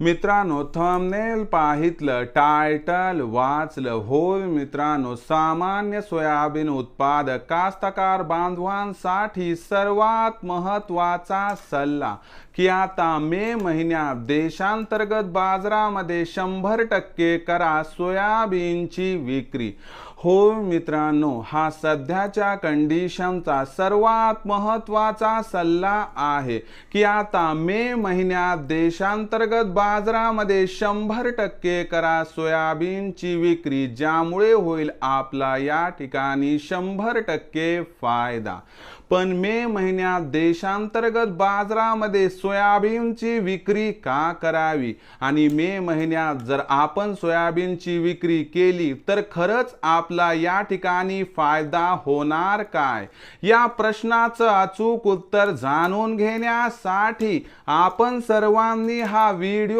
मित्रांनो thumbnail पाहितलं title वाचलं. होय मित्रांनो सामान्य सोयाबीन उत्पादक कास्तकार बांधवांसाठी सर्वात महत्त्वाचा सल्ला की आता मे महिन्यात देशांतर्गत बाजारामध्ये शंभर टक्के करा सोयाबीनची विक्री. हो मित्रांनो हा सध्याच्या कंडिशनचा सर्वात महत्त्वाचा सल्ला आहे की आता मे महिन्यात देशांतर्गत बाजारामध्ये शंभर टक्के करा सोयाबीनची विक्री ज्यामुळे होईल आपला या ठिकाणी शंभर टक्के फायदा. पण मे महिन्यात देशांतर्गत बाजारामध्ये सोयाबीनची विक्री का करावी? आणि मे महिन्यात जर आपण सोयाबीनची विक्री केली तर खरंच आपला या ठिकाणी फायदा होणार काय? या प्रश्नाचं अचूक उत्तर जाणून घेण्यासाठी आपण सर्वांनी हा व्हिडिओ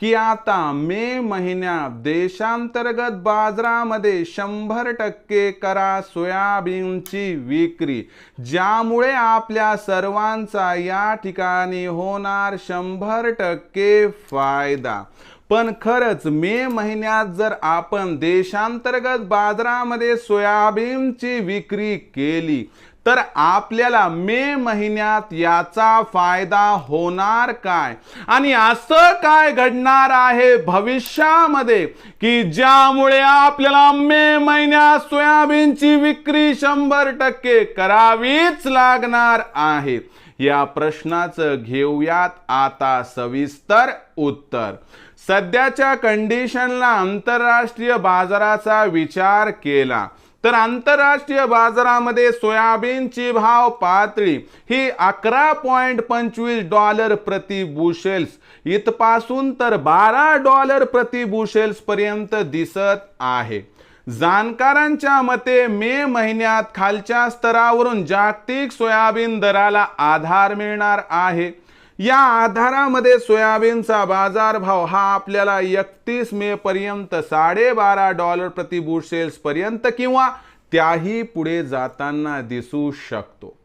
की आता मे महिन्यात देशांतर्गत बाजारामध्ये शंभर टक्के करा सोयाबीनची विक्री ज्यामुळे आपल्या सर्वांचा या ठिकाणी होणार शंभर टक्के फायदा. पण खरंच मे महिन्यात जर आपण देशांतर्गत बाजारामध्ये सोयाबीनची विक्री केली तर आपल्याला मे महिन्यात याचा फायदा होणार काय? आणि असं काय घडणार आहे भविष्यामध्ये? की ज्यामुळे आपल्याला मे महिन्यात सोयाबीनची विक्री शंभर टक्के करावीच लागणार आहे? या प्रश्नाचं घेऊयात आता सविस्तर उत्तर. सध्याच्या कंडिशनला आंतरराष्ट्रीय बाजाराचा विचार केला. तर आंतरराष्ट्रीय बाजारामध्ये सोयाबीनची भाव पातळी ही अकरा पॉइंट पंचवीस डॉलर प्रति बुशेल्स. इथपासून तर बारा डॉलर प्रति बुशेल्स पर्यंत दिसत आहे. जाणकारांच्या मते मे महिन्यात खालच्या स्तरावरून जागतिक सोयाबीन दराला आधार मिळणार आहे. या आधारामध्ये सोयाबीनचा बाजारभाव हा आपल्याला एकतीस मे पर्यंत साडेबारा डॉलर प्रति सेल्स पर्यंत किंवा त्याही पुढे जाताना दिसू शकतो.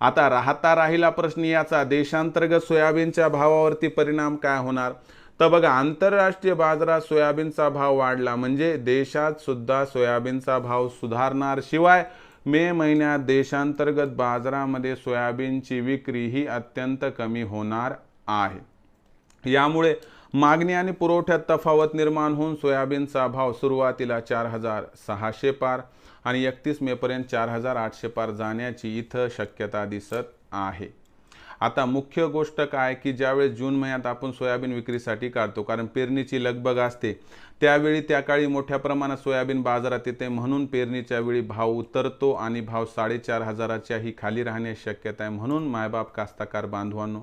आता राहता राहिला प्रश्न याचा देशांतर्गत सोयाबीनच्या भावावरती परिणाम काय होणार? तर बघा आंतरराष्ट्रीय बाजारात सोयाबीनचा भाव वाढला म्हणजे देशात सुद्धा सोयाबीनचा भाव सुधारणार शिवाय मे महिन्यात देशांतर्गत बाजारामध्ये सोयाबीनची विक्री ही अत्यंत कमी होणार आहे. यामुळे मागणी आणि पुरवठ्यात तफावत निर्माण होऊन सोयाबीनचा भाव सुरुवातीला चार हजार सहाशे पार आणि एकतीस मेपर्यंत चार हजार आठशे पार जाण्याची इथं शक्यता दिसत आहे. आता मुख्य गोष्ट काय की ज्यावेळेस जून महिन्यात आपण सोयाबीन विक्रीसाठी काढतो कारण पेरणीची लगबग असते त्यावेळी त्या काळी मोठ्या प्रमाणात सोयाबीन बाजारात येते म्हणून पेरणीच्या वेळी भाव उतरतो आणि भाव साडेचार हजाराच्याही खाली राहण्याची शक्यता आहे म्हणून मायबाप कास्ताकार बांधवांनो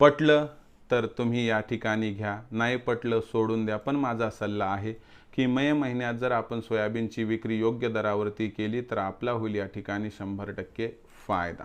पटलं तर तुम्ही या ठिकाणी घ्या नाही पटलं सोडून द्या पण माझा सल्ला आहे की मे महिन्यात जर आपण सोयाबीनची विक्री योग्य दरावरती केली तर आपला होईल या ठिकाणी शंभर टक्के फायदा.